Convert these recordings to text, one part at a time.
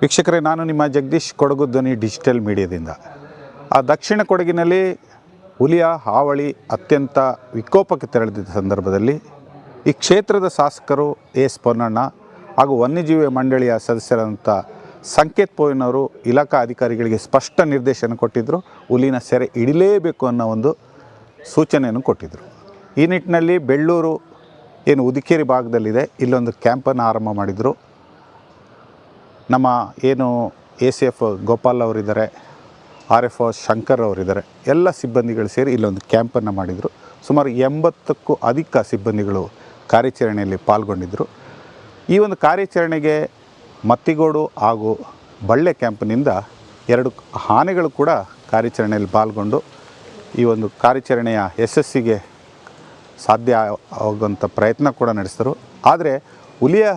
ವೀಕ್ಷಕರೇ, ನಾನು ನಿಮ್ಮ ಜಗದೀಶ್ ಕೊಡಗು ಧ್ವನಿ ಡಿಜಿಟಲ್ ಮೀಡಿಯಾದಿಂದ. ಆ ದಕ್ಷಿಣ ಕೊಡಗಿನಲ್ಲಿ ಹುಲಿಯ ಹಾವಳಿ ಅತ್ಯಂತ ವಿಕೋಪಕ್ಕೆ ತೆರಳಿದ್ದ ಸಂದರ್ಭದಲ್ಲಿ ಈ ಕ್ಷೇತ್ರದ ಶಾಸಕರು ಎಸ್ ಪೊನ್ನಣ್ಣ ಹಾಗೂ ವನ್ಯಜೀವಿ ಮಂಡಳಿಯ ಸದಸ್ಯರಾದಂಥ ಸಂಕೇತ್ ಪೋಯಿನವರು ಇಲಾಖಾ ಅಧಿಕಾರಿಗಳಿಗೆ ಸ್ಪಷ್ಟ ನಿರ್ದೇಶನ ಕೊಟ್ಟಿದ್ದರು ಹುಲಿನ ಸೆರೆ ಇಡಲೇಬೇಕು ಅನ್ನೋ ಒಂದು ಸೂಚನೆಯನ್ನು ಕೊಟ್ಟಿದ್ದರು ಈ ನಿಟ್ಟಿನಲ್ಲಿ ಬೆಳ್ಳೂರು ಏನು ಉದಿಕೇರಿ ಭಾಗದಲ್ಲಿದೆ, ಇಲ್ಲೊಂದು ಕ್ಯಾಂಪನ್ನು ಆರಂಭ ಮಾಡಿದರು. ನಮ್ಮ ಏನು ಎ ಸಿ ಎಫ್ ಗೋಪಾಲ್ ಅವರಿದ್ದಾರೆ, ಆರ್ ಎಫ್ ಶಂಕರ್ ಅವರಿದ್ದಾರೆ, ಎಲ್ಲ ಸಿಬ್ಬಂದಿಗಳು ಸೇರಿ ಇಲ್ಲೊಂದು ಕ್ಯಾಂಪನ್ನು ಮಾಡಿದರು. ಸುಮಾರು ಎಂಬತ್ತಕ್ಕೂ ಅಧಿಕ ಸಿಬ್ಬಂದಿಗಳು ಕಾರ್ಯಾಚರಣೆಯಲ್ಲಿ ಪಾಲ್ಗೊಂಡಿದ್ದರು ಈ ಒಂದು ಕಾರ್ಯಾಚರಣೆಗೆ ಮತ್ತಿಗೋಡು ಹಾಗೂ ಬಳ್ಳೆ ಕ್ಯಾಂಪ್ನಿಂದ ಎರಡು ಆನೆಗಳು ಕೂಡ ಕಾರ್ಯಾಚರಣೆಯಲ್ಲಿ ಪಾಲ್ಗೊಂಡು ಈ ಒಂದು ಕಾರ್ಯಾಚರಣೆಯ ಯಶಸ್ಸಿಗೆ ಸಾಧ್ಯ ಆಗುವಂಥ ಪ್ರಯತ್ನ ಕೂಡ ನಡೆಸಿದರು. ಆದರೆ ಹುಲಿಯ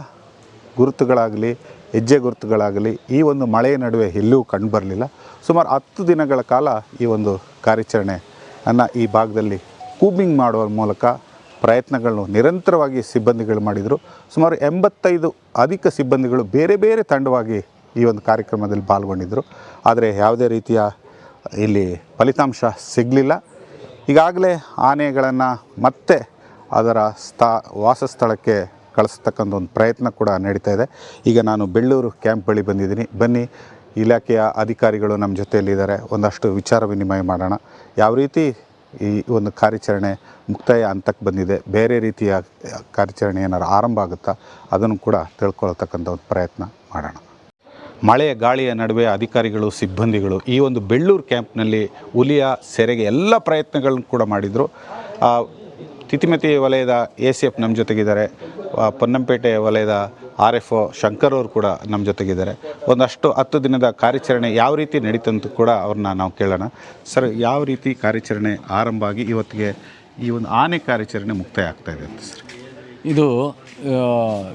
ಗುರುತುಗಳಾಗಲಿ ಹೆಜ್ಜೆ ಗುರುತುಗಳಾಗಲಿ, ಈ ಒಂದು ಮಳೆಯ ನಡುವೆ ಎಲ್ಲೂ ಕಂಡುಬರಲಿಲ್ಲ ಸುಮಾರು ಹತ್ತು ದಿನಗಳ ಕಾಲ ಈ ಒಂದು ಕಾರ್ಯಾಚರಣೆಯನ್ನು ಈ ಭಾಗದಲ್ಲಿ ಕೂಬಿಂಗ್ ಮಾಡುವ ಮೂಲಕ ಪ್ರಯತ್ನಗಳನ್ನು ನಿರಂತರವಾಗಿ ಸಿಬ್ಬಂದಿಗಳು ಮಾಡಿದರು. ಸುಮಾರು ಎಂಬತ್ತೈದು ಅಧಿಕ ಸಿಬ್ಬಂದಿಗಳು ಬೇರೆ ಬೇರೆ ತಂಡವಾಗಿ ಈ ಒಂದು ಕಾರ್ಯಕ್ರಮದಲ್ಲಿ ಪಾಲ್ಗೊಂಡಿದ್ದರು ಆದರೆ ಯಾವುದೇ ರೀತಿಯ ಇಲ್ಲಿ ಫಲಿತಾಂಶ ಸಿಗಲಿಲ್ಲ. ಈಗಾಗಲೇ ಆನೆಗಳನ್ನು ಮತ್ತೆ ಅದರ ಸ್ಥಾ ವಾಸಸ್ಥಳಕ್ಕೆ ಕಳಿಸ್ತಕ್ಕಂಥ ಒಂದು ಪ್ರಯತ್ನ ಕೂಡ ನಡೀತಾ ಇದೆ. ಈಗ ನಾನು ಬೆಳ್ಳೂರು ಕ್ಯಾಂಪ್ ಬಳಿ ಬಂದಿದ್ದೀನಿ. ಬನ್ನಿ, ಇಲಾಖೆಯ ಅಧಿಕಾರಿಗಳು ನಮ್ಮ ಜೊತೆಯಲ್ಲಿದ್ದಾರೆ. ಒಂದಷ್ಟು ವಿಚಾರ ವಿನಿಮಯ ಮಾಡೋಣ. ಯಾವ ರೀತಿ ಈ ಒಂದು ಕಾರ್ಯಾಚರಣೆ ಮುಕ್ತಾಯ ಹಂತಕ್ಕೆ ಬಂದಿದೆ? ಬೇರೆ ರೀತಿಯ ಕಾರ್ಯಾಚರಣೆ ಏನಾರು ಆರಂಭ ಆಗುತ್ತಾ? ಅದನ್ನು ಕೂಡ ತಿಳ್ಕೊಳ್ತಕ್ಕಂಥ ಒಂದು ಪ್ರಯತ್ನ ಮಾಡೋಣ. ಮಳೆಯ ಗಾಳಿಯ ನಡುವೆ ಅಧಿಕಾರಿಗಳು, ಸಿಬ್ಬಂದಿಗಳು ಈ ಒಂದು ಬೆಳ್ಳೂರು ಕ್ಯಾಂಪ್ನಲ್ಲಿ ಹುಲಿಯ ಸೆರೆಗೆ ಎಲ್ಲ ಪ್ರಯತ್ನಗಳನ್ನು ಕೂಡ ಮಾಡಿದರು. ತಿತಿಮತಿ ವಲಯದ ಎ ಸಿ ಎಫ್ ನಮ್ಮ ಜೊತೆಗಿದ್ದಾರೆ. ಪೊನ್ನಂಪೇಟೆ ವಲಯದ ಆರ್ ಎಫ್ ಒ ಶಂಕರ್ ಅವರು ಕೂಡ ನಮ್ಮ ಜೊತೆಗಿದ್ದಾರೆ. ಒಂದಷ್ಟು ಹತ್ತು ದಿನದ ಕಾರ್ಯಾಚರಣೆ ಯಾವ ರೀತಿ ನಡೀತಂತ ಕೂಡ ಅವ್ರನ್ನ ನಾವು ಕೇಳೋಣ. ಸರ್, ಯಾವ ರೀತಿ ಕಾರ್ಯಾಚರಣೆ ಆರಂಭ ಆಗಿ ಇವತ್ತಿಗೆ ಈ ಒಂದು ಆನೆ ಕಾರ್ಯಾಚರಣೆ ಮುಕ್ತಾಯ ಆಗ್ತಾ ಇದೆ ಅಂತ ಸರ್? ಇದು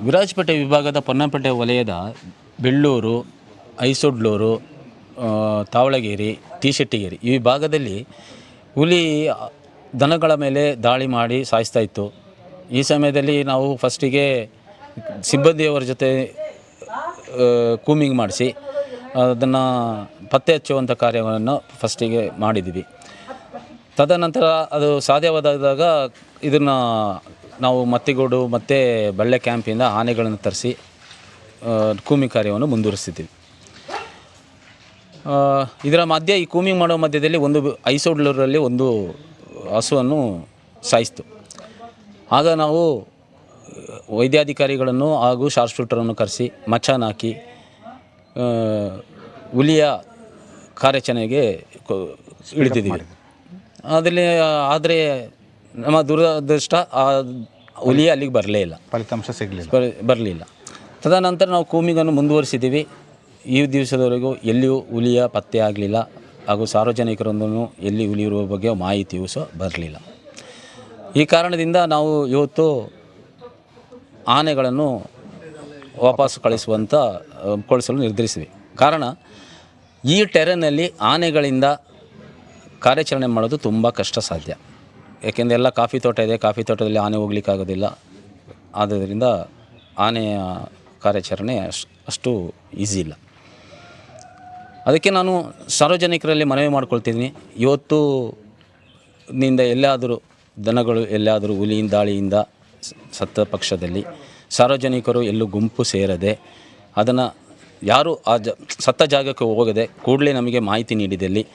ವಿರಾಜಪೇಟೆ ವಿಭಾಗದ ಪೊನ್ನಂಪೇಟೆ ವಲಯದ ಬೆಳ್ಳೂರು, ಐಸೊಡ್ಲೂರು ತಾವಳಗೇರಿ ತಾವಳಗೇರಿ ಟಿಶೆಟ್ಟಿಗೇರಿ ಈ ಭಾಗದಲ್ಲಿ ಹುಲಿ ದನಗಳ ಮೇಲೆ ದಾಳಿ ಮಾಡಿ ಸಾಯಿಸ್ತಾ ಇತ್ತು. ಈ ಸಮಯದಲ್ಲಿ ನಾವು ಫಸ್ಟಿಗೆ ಸಿಬ್ಬಂದಿಯವರ ಜೊತೆ ಕೂಮಿಂಗ್ ಮಾಡಿಸಿ, ಅದನ್ನು ಪತ್ತೆ ಹಚ್ಚುವಂಥ ಕಾರ್ಯವನ್ನು ಫಸ್ಟಿಗೆ ಮಾಡಿದ್ದೀವಿ. ತದನಂತರ ಅದು ಸಾಧ್ಯವಾದಾಗ ಇದನ್ನು ನಾವು ಮತ್ತಿಗೋಡು ಮತ್ತು ಬಳ್ಳೆ ಕ್ಯಾಂಪಿಂದ ಆನೆಗಳನ್ನು ತರಿಸಿ ಕೂಮಿಂಗ್ ಕಾರ್ಯವನ್ನು ಮುಂದುವರಿಸಿದ್ದೀವಿ. ಇದರ ಮಧ್ಯೆ ಈ ಕೂಮಿಂಗ್ ಮಾಡೋ ಮಧ್ಯದಲ್ಲಿ ಒಂದು ಐಸೋಡ್ಲೂರಲ್ಲಿ ಒಂದು ಹಸುವನ್ನು ಸಾಯಿಸ್ತು. ಆಗ ನಾವು ವೈದ್ಯಾಧಿಕಾರಿಗಳನ್ನು ಹಾಗೂ ಶಾರ್ಪ್ ಶೂಟರನ್ನು ಕರೆಸಿ ಮಚಾನ್ ಹಾಕಿ ಹುಲಿಯ ಕಾರ್ಯಾಚರಣೆಗೆ ಇಳಿದಿದ್ದೀವಿ. ಅದರಲ್ಲಿ ಆದರೆ ನಮ್ಮ ದುರದೃಷ್ಟ ಆ ಹುಲಿ ಅಲ್ಲಿಗೆ ಬರಲೇ ಇಲ್ಲ. ಫಲಿತಾಂಶ ಸಿಗಲಿಲ್ಲ. ಬರಲಿಲ್ಲ. ತದನಂತರ ನಾವು ಕೂಮಿಗನ್ನು ಮುಂದುವರಿಸಿದ್ದೀವಿ. ಈ ದಿವಸದವರೆಗೂ ಎಲ್ಲಿಯೂ ಹುಲಿಯ ಪತ್ತೆ ಆಗಲಿಲ್ಲ ಹಾಗೂ ಸಾರ್ವಜನಿಕರೊಂದನ್ನು ಎಲ್ಲಿ ಹುಲಿ ಇರುವ ಬಗ್ಗೆ ಮಾಹಿತಿಯೂ ಸಹ ಬರಲಿಲ್ಲ. ಈ ಕಾರಣದಿಂದ ನಾವು ಇವತ್ತು ಆನೆಗಳನ್ನು ವಾಪಸ್ ಕಳಿಸುವಂಥ ಕಳಿಸಲು ನಿರ್ಧರಿಸಿದ್ವಿ. ಕಾರಣ, ಈ ಟೆರನಲ್ಲಿ ಆನೆಗಳಿಂದ ಕಾರ್ಯಾಚರಣೆ ಮಾಡೋದು ತುಂಬ ಕಷ್ಟ ಸಾಧ್ಯ. ಏಕೆಂದರೆ ಎಲ್ಲ ಕಾಫಿ ತೋಟ ಇದೆ, ಕಾಫಿ ತೋಟದಲ್ಲಿ ಆನೆ ಹೋಗ್ಲಿಕ್ಕಾಗೋದಿಲ್ಲ ಆದ್ದರಿಂದ ಆನೆಯ ಕಾರ್ಯಾಚರಣೆ ಅಷ್ಟು ಅಷ್ಟು ಈಸಿ ಇಲ್ಲ. ಅದಕ್ಕೆ ನಾನು ಸಾರ್ವಜನಿಕರಲ್ಲಿ ಮನವಿ ಮಾಡ್ಕೊಳ್ತಿದ್ದೀನಿ. ಇವತ್ತು ನಿಂದ ಎಲ್ಲಾದರೂ ದನಗಳು ಎಲ್ಲಾದರೂ ಹುಲಿಯಿಂದ ದಾಳಿಯಿಂದ ಸತ್ತ ಪಕ್ಷದಲ್ಲಿ ಸಾರ್ವಜನಿಕರು ಎಲ್ಲೂ ಗುಂಪು ಸೇರದೆ ಅದನ್ನು ಯಾರು ಆ ಜ ಸತ್ತ ಜಾಗಕ್ಕೆ ಹೋಗದೆ ಕೂಡಲೇ ನಮಗೆ ಮಾಹಿತಿ ನೀಡಿದಲ್ಲಿ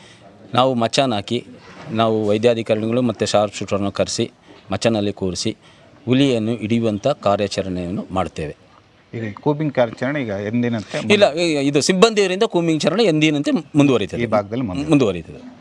ನಾವು ಮಚಾನ್ ಹಾಕಿ ನಾವು ವೈದ್ಯಾಧಿಕಾರಿಗಳು ಮತ್ತು ಶಾರ್ಪ್ ಶೂಟರನ್ನು ಕರೆಸಿ ಮಚನಲ್ಲಿ ಕೂರಿಸಿ ಹುಲಿಯನ್ನು ಹಿಡಿಯುವಂಥ ಕಾರ್ಯಾಚರಣೆಯನ್ನು ಮಾಡ್ತೇವೆ. ಈಗ ಕೂಬಿಂಗ್ ಕಾರ್ಯಾಚರಣೆ ಈಗ ಎಂದಿನಂತೆ ಇಲ್ಲ ಇದು ಸಿಬ್ಬಂದಿಯವರಿಂದ ಕೂಮಿಂಗ್ ಚರಣೆ ಎಂದಿನಂತೆ ಮುಂದುವರಿತದೆ. ಈ ಭಾಗದಲ್ಲಿ ಮುಂದೆ. ಮುಂದುವರಿತದೆ.